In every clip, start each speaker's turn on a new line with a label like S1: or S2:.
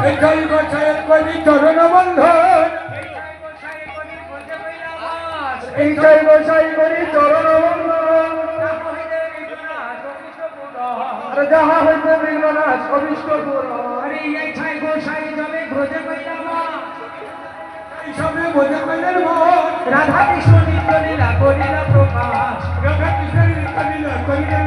S1: মিঠাই
S2: গোসাইয়ের কবি চরণ বন্ধন
S1: মিঠাই গোসাই করি
S2: চরণ বন্ধন যাহা হইতে বিঘ্ন না সবিষ্ট
S1: আরে এই ছাই গোসাই জমে ভোজে কইলা
S2: মা সবে ভোজে কইলেন মন
S1: রাধা কৃষ্ণ নিত্য লীলা করিলা প্রকাশ
S2: রাধা কৃষ্ণ নিত্য
S1: লীলা করিলেন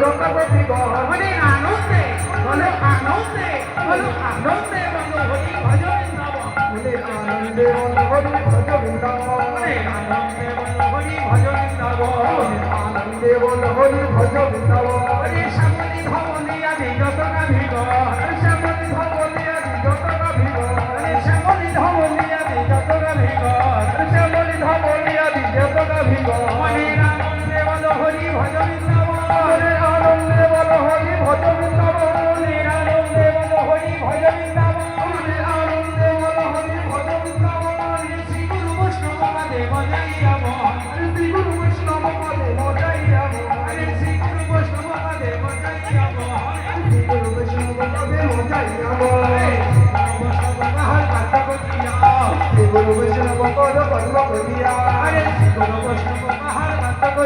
S1: জগপতি হরে
S2: আনন্দে বলো
S1: আনন্দে বলো আনন্দে বলো হরি ভজন নম
S2: হরে
S1: আনন্দে বলো হরি ভজন নম
S2: হরে আনন্দে বলো হরি ভজন
S1: নম
S2: হরে
S1: আনন্দে বলো হরি ভজন নম
S2: হরে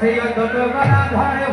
S1: সেই অদ্ভুত গলা ধারে